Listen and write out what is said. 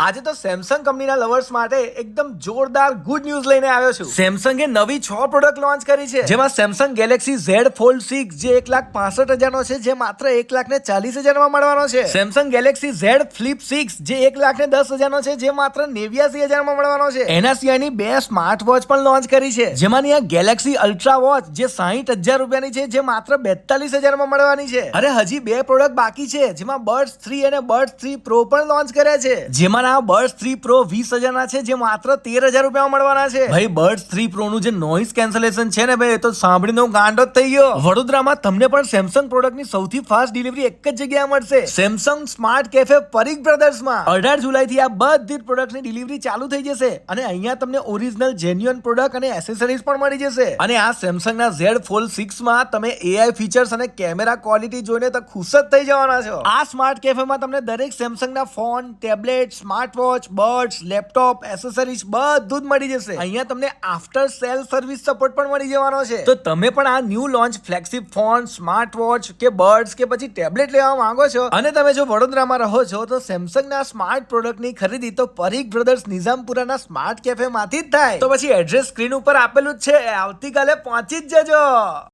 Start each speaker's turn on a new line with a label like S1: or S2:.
S1: આજે તો સેમસંગ કંપનીના લવર્સ માટે એકદમ જોરદાર ગુડ ન્યૂઝ લઈને આવ્યો છું. સેમસંગે નવી છ પ્રોડક્ટ લોન્ચ કરી છે. જેમાં Samsung Galaxy Z Fold six જે એક લાખ પાસઠ હજારનો છે જે માત્ર એક લાખ ને ચાલીસ હજારમાં મળવાનો છે. Samsung Galaxy Z Flip six જે એક લાખ ને દસ હજારનો છે જે માત્ર નેવ્યાસી હજારમાં મળવાનો છે. એના સિવાયની બે સ્માર્ટ વોચ પણ લોન્ચ કરી છે. જેમાંની આ ગેલેક્સી અલ્ટ્રા વોચ જે સાહીઠ હજાર રૂપિયાની છે જે માત્ર બેતાલીસ હજારમાં મળવાની છે. અરે હજી બે પ્રોડક્ટ બાકી છે જેમાં બર્ડ્સ થ્રી અને બર્ડ્સ થ્રી પ્રો પણ લોન્ચ કર્યા છે. જેમાં આ બર્ડ્સ થ્રી પ્રો વીસ હજારના છે જે માત્ર તેર હજાર રૂપિયામાં મળવાના છે. ભાઈ બર્ડ્સ થ્રી પ્રો નું જે નોઇઝ કેન્સલેશન છે ને ભાઈ એ તો સાંભળીને હું ગાંડો જ થઈ ગયો. વડોદરામાં તમને પણ સેમસંગ પ્રોડક્ટની સૌથી ફાસ્ટ ડિલિવરી એક જ જગ્યાએ મળશે. સેમસંગ સ્માર્ટ કેફે પરીખ બ્રધર્સમાં અઢાર જુલાઈ થી આ બધી પ્રોડક્ટની ડિલિવરી ચાલુ થઈ જશે અને અહીંયા તમને ઓરિજિનલ જેન્યુઅન પ્રોડક્ટ અને એસેસરીઝ પણ મળી જશે. અને આ સેમસંગ ના ઝેડ ફોલ સિક્સમાં તમે એઆઈ ફીચર્સ અને કેમેરા ક્વોલિટી જોઈને તો ખુશ જ થઈ જવાના છો. આ સ્માર્ટ કેફેમાં તમને દરેક સેમસંગ ના phone tablet smart watch buds laptop accessories બધું જ મળી જશે. અહીંયા તમને આફ્ટર સેલ સર્વિસ સપોર્ટ પણ મળી જવાનો છે. તો તમે પણ આ new launch flagship phone smart watch કે બર્ડ્સ કે પછી ટેબ્લેટ લેવા માંગો છો? અને તમે જો વડોદરામાં રહો છો તો સેમસંગ ના સ્માર્ટ પ્રોડક્ટની ખરીદી તો પરીખ બ્રધર્સ નિઝામપુરાના સ્માર્ટ કેફે માંથી જ થાય. તો પછી એડ્રેસ સ્ક્રીન ઉપર આપેલું જ છે. આવતીકાલે પહોંચી જ જજો.